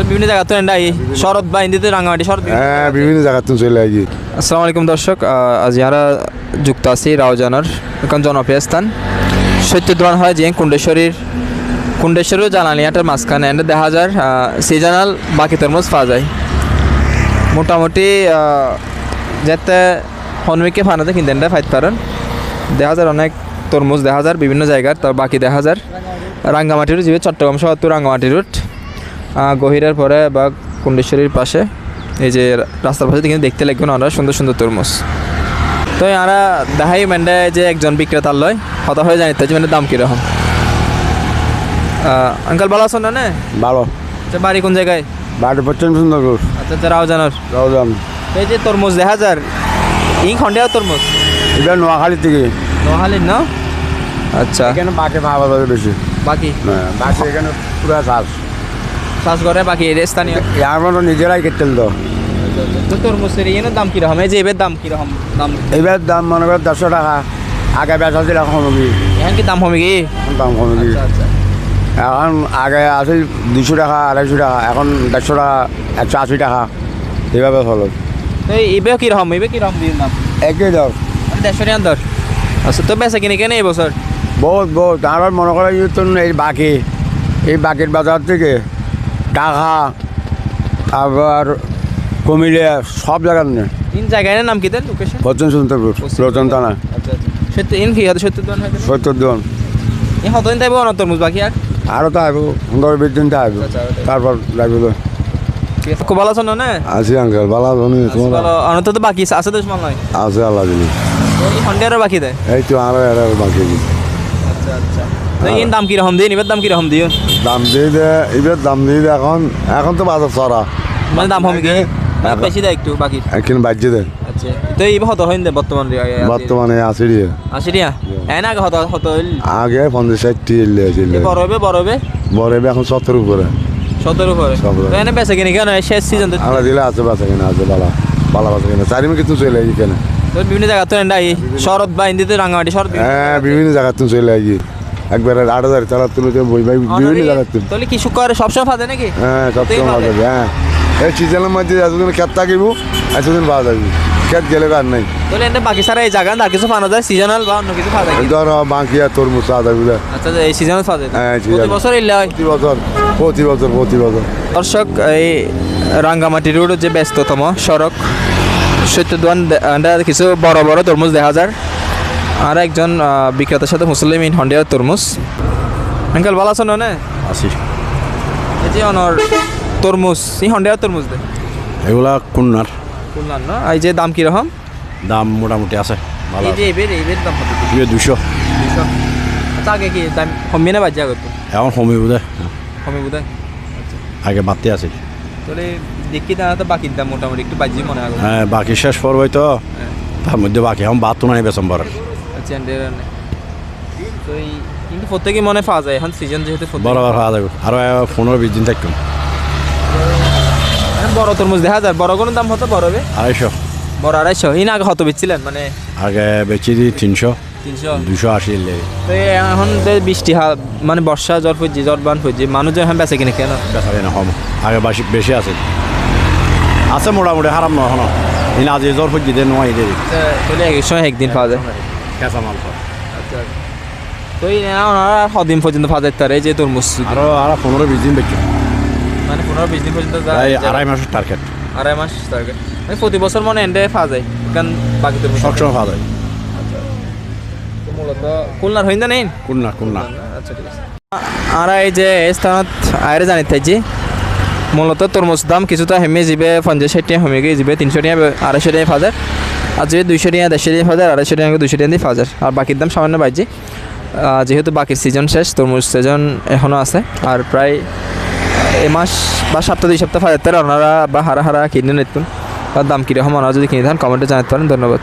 বিভিন্ন জায়গা তো এন্ডাই শরৎ বা হিন্দিতে রাঙ্গামাটি শরৎ বিভিন্ন- হ্যাঁ বিভিন্ন জায়গার তো চলে আসি আসসালামু আলাইকুম দর্শক আজ ইয়ারা যুক্ত আছি রাওজানার এখন জনপ্রিয় স্থান। সত্যদ্রণ হয় যে কুণ্ডেশ্বরীর কুণ্ডেশ্বরী ও জ্বালানিয়াটার মাঝখানে এন্ড দেখা যায় সিজনাল বাকি তরমুজ পাওয়া যায়। মোটামুটি যাতে হনমিকে ফানাতে কিনতে এন্ডা ফাইতে পারেন। দেখা যায় অনেক তরমুজ দেখা যায় বিভিন্ন জায়গার তার বাকি দেখা যায় রাঙ্গামাটি রুট চট্টগ্রাম শহর তো রাঙ্গামাটি রুট। গহিরের পরে বা কুণ্ডেশ্বরীর পাশে এই যে রাস্তার পাশে কিন্তু দেখতে লাগবেন ওরা সুন্দর সুন্দর তরমুজ। তো আমরা দেখাই মেন্ডে যে একজন বিক্রেতার লয় হতা হয়ে জানিতে যে মেন্ডের দাম কীরকম। আঙ্কাল ভালো আছেন না না? ভালো। আচ্ছা, বাড়ি কোন জায়গায়? বাড়ি পর্যন্ত সুন্দর করে আচ্ছা আচ্ছা রাওজানোর রাউজান। এই যে তরমুজ দেখা যার ইং খন্ডিয়া তরমুজ? এটা নোয়াখালী থেকে। নোহালিন না? আচ্ছা। এখানে বাকি ভাবা যাবে বেশি। বাকি? হ্যাঁ, বাকি এখানে পুরা চাষ চাষ করে বাকি এর স্থানীয়? তো নিজেরাই কেটেল তো। তো তরমুজের ইয়ের দাম কীরকম এই যে এবার দাম কীরকম দাম এবার দাম মনে করো দেড়শো টাকা। আগে বেচা এখন এখন কি দাম কমে এখন দাম আচ্ছা আচ্ছা। এখন আগে আছে দুশো টাকা আড়াইশো টাকা এখন দেড়শো টাকা একশো আশি টাকা। এইভাবে হলো। তো এবার কীরকম এবার কীরকম দিন দাম? একই দাম। দেড়শো টাকা দর। আচ্ছা তো বেচা কিনে কেন এই বহুত বহুত। আমার মনে করো এই এই বাকি এই বাকির বাজার থেকে টাকা আবার কমিলে সব জায়গার নেই তিন জায়গায় নাম কি দেন লোকেশন রতন টানা। আচ্ছা আচ্ছা। সত্যি ইন কি সত্তর দিন তাইব অন তরমুজ বাকি আর? আরও তো আসব সুন্দর বিশ দিন তো আসব আচ্ছা, আচ্ছা। তারপর লাগবে খুব ভালো আছো না আছি আঙ্কেল বালা ধনী ভালো। অনত তো বাকি আছে তো সমান নয় আছে আল্লাহ জিনিস এই বাকি দেয় এই তো আরও বাকি আচ্ছা আচ্ছা। ইন দাম কীরকম দিন এবার দাম কীরকম দিও দাম দিয়ে দে এবার দাম দিয়ে দে এখন এখন তো বাজার চড়া মানে দাম গিয়ে এখন- বেশি দেয় একটু বাকি। এখন বাজ্যে দে আচ্ছা তো এই হতো হইন দে বর্তমান বর্তমানে আছে দিয়ে। আশি টিয়া হ্যাঁ না আগে হতো হতো আগে পঞ্চাশ ষাটটি এলে ছিল বড় হবে বড় হবে বড় এবার এখন সত্তর উপরে সতেরো করে সতেরো। তো এনে বেচা কিনে কেন শেষ সিজন তো আমরা দিলে আছে বাসা কিনা আছে বালা। বালা বাসা কিনা। চারিমে কিন্তু চলে আসি কেন। তো বিভিন্ন জায়গা তো এন্ডাই শরৎ বা হিন্দিতে রাঙ্গামাটি শরৎ হ্যাঁ বিভিন্ন জায়গার তো চলে আসি একবারে আট হাজার চার তুলে বই ভাই বিভিন্ন জায়গার তাহলে কি শুক্রবার সবসময় ফাঁদে নাকি? হ্যাঁ সব তাই সময় ভালো। যাবে হ্যাঁ। এই সিজনের মধ্যে এতদিন খেত থাকিব এতদিন পাওয়া যাবে খেত গেলে আর নাই। তাহলে বাকি সারা এই জায়গা আর কিছু ফানা যায় সিজনাল বা অন্য কিছু ফাঁদা ধর বাঁকি আর তরমুজ আচ্ছা এই সিজনাল ফাঁদে? হ্যাঁ, প্রতি বছর এলে হয়? প্রতি বছর প্রতি বছর প্রতি বছর দর্শক এই রাঙ্গামাটি রোড যে ব্যস্ততম সড়ক সত্যদোয়ান কিছু বড় বড় তরমুজ দেখা যায়। আর একজন বিক্রেতার সাথে মুসলিম ইন হন্ডিয়ার তরমুজ। আঙ্কেল ভালো আছো না আশি এই যে অনর তরমুজ এই হন্ডিয়ার তরমুজ দে। এগুলা কুন্নার। শুনলাম না? এই যে দাম কীরকম? দাম মোটামুটি আছে ভালো এই যে এবার এবার দাম কত? দুশো দুইশো। আচ্ছা আগে কি দাম কমিয়ে না বাজে আগে তো? এখন কমে বোধ কমে বোধ আগে বাড়তে আছে। তাহলে দেখি না তো বাকি দাম মোটামুটি একটু বাজি মনে হয় হ্যাঁ বাকি শেষ পড়বই তো। তার মধ্যে বাকি এখন তো নাই বেসম্বর তো এই কিন্তু প্রত্যেকে মনে পাওয়া যায় এখন সিজন যেহেতু প্রত্যেকে- বরাবর খাওয়া যাবে। আরও পনেরো বিশ দিন থাকতাম বড় তরমুজ দেখা যায় বড় কোনো দাম হতো বড় হবে আড়াইশো। বড় আড়াইশো। এই না আগে হতো বেচছিলেন মানে আগে বেচি দিই তিনশো। তিনশো। দুশো আশি তো এই এখন বৃষ্টি মানে বর্ষা জ্বর ফুজি জ্বর বান ফুজি মানুষজন এখন বেঁচে কিনে কেন? বেচা কেনা কম আগে বেশি বেশি আছে। আছে মোটামুটি হারাম নয় এখন দিন আজি জ্বর ফুজি দিয়ে এক একদিন পাওয়া যায়। কেঁচা মাল সব। আচ্ছা। তো এই ওনারা সদিন পর্যন্ত পাওয়া যায় এই যে তরমুজ আরও আরও পনেরো বিশ দিন বেচি। মানে পনেরো বিশ দিন পর্যন্ত যায়- প্রায় যায়। আড়াই মাসের টার্গেট আড়াই মাস টার্গেট মানে প্রতি বছর মনে এন্ডে পাওয়া যায় কারণ বাকি তরমুজ সবসময় খাওয়া যায় তো মূলত খুলনার হইন্দা নেই? কুন্না কুন্না আচ্ছা ঠিক আছে। আর এই যে এই স্থানত আয়রে মূলত তরমুজ দাম কিছুটা হেমে যাবে পঞ্চাশ ষাট টাকা হেমে গিয়ে যাবে তিনশো টাকা আড়াইশো টাকা ফাজার। আর যদি দুইশো টাকা দেড়শো টাকা ফাজার আড়াইশো টাকা দুশো টাকা দিয়ে ফাজার আর বাকির দাম সামান্য বাইজি যেহেতু বাকির সিজন শেষ, তরমুজ সিজন এখনও আছে। আর প্রায় এ মাস বা সপ্তাহ, দুই সপ্তাহ ফাজার তার ওনারা বা হারা হারা কিনে নিতুন। তার দাম কীরকম ওনারা যদি কিনে থাকেন কমেন্টে জানাতে পারেন। ধন্যবাদ।